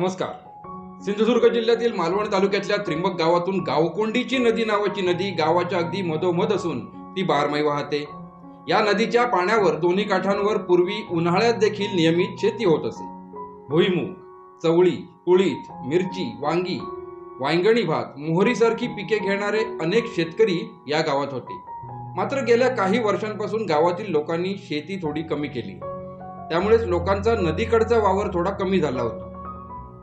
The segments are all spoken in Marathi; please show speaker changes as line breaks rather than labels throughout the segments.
नमस्कार. सिंधुदुर्ग जिल्ह्यातील मालवण तालुक्यातल्या त्रिंबक गावातून गावकोंडीची नदी नावाची नदी गावाच्या अगदी मधोमध असून ती बारमाही वाहते. या नदीच्या पाण्यावर दोन्ही काठांवर पूर्वी उन्हाळ्यात देखील नियमित शेती होत असे. भुईमूग चवळी कुळीत मिरची वांगी वांगणी भात मोहरीसारखी पिके घेणारे अनेक शेतकरी या गावात होते. मात्र गेल्या काही वर्षांपासून गावातील लोकांनी शेती थोडी कमी केली. त्यामुळेच लोकांचा नदीकडचा वावर थोडा कमी झाला होता.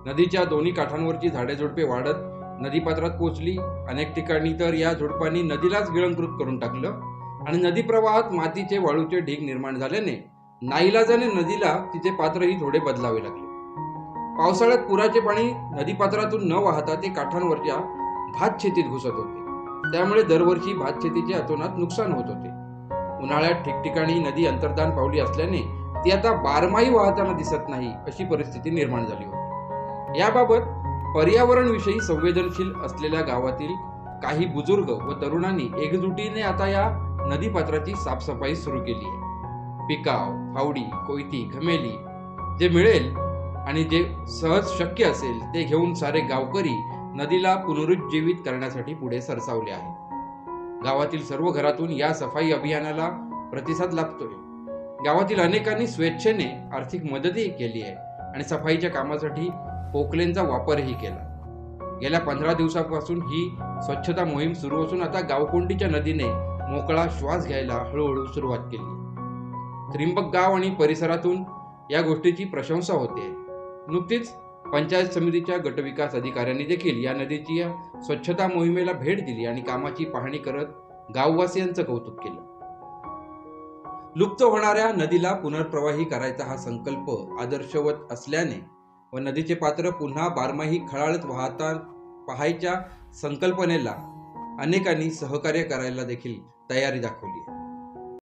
नदीच्या दोन्ही काठांवरची झाडे झुडपे वाढत नदीपात्रात पोचली. अनेक ठिकाणी तर या झुडपांनी नदीलाच गिळंकृत करून टाकलं आणि नदी प्रवाहात मातीचे वाळूचे ढीग निर्माण झाल्याने नाईलाजाने नदीला तिचे पात्रही थोडे बदलावे लागले. पावसाळ्यात पुराचे पाणी नदीपात्रातून न वाहता ते काठांवरच्या भात शेतीत घुसत होते. त्यामुळे दरवर्षी भात शेतीचे अतोनात नुकसान होत होते. उन्हाळ्यात ठिकठिकाणी नदी अंतर्धान पावली असल्याने ती आता बारमाही वाहताना दिसत नाही अशी परिस्थिती निर्माण झाली होती. याबाबत पर्यावरणविषयी संवेदनशील असलेल्या गावातील काही बुजुर्ग व तरुणांनी एकजुटीने आता या नदीपात्राची साफसफाई सुरू केली आहे. पिकाव फावडी कोयती घमेली जे मिळेल आणि जे सहज शक्य असेल ते घेऊन सारे गावकरी नदीला पुनरुज्जीवित करण्यासाठी पुढे सरसावले आहेत. गावातील सर्व घरातून या सफाई अभियानाला प्रतिसाद लाभतोय. गावातील अनेकांनी स्वेच्छेने आर्थिक मदतही केली आहे आणि सफाईच्या कामासाठी पोकलेनचा वापरही केला. गेल्या पंधरा दिवसापासून ही स्वच्छता मोहीम सुरू असून आता गावकोंडीच्या नदीने मोकळा श्वास घ्यायला हळूहळू सुरुवात केली. त्रिंबक गाव आणि परिसरातून या गोष्टीची प्रशंसा होते. नुकतीच पंचायत समितीच्या गटविकास अधिकाऱ्यांनी देखील या नदीची या स्वच्छता मोहिमेला भेट दिली आणि कामाची पाहणी करत गाववासियांचं कौतुक केलं. लुप्त होणाऱ्या नदीला पुनर्प्रवाही करायचा हा संकल्प आदर्शवत असल्याने व नदीचे पात्र पुन्हा बारमाही खळाळत वाहता पाहायच्या संकल्पनेला अनेकांनी सहकार्य करायला देखील तयारी दाखवली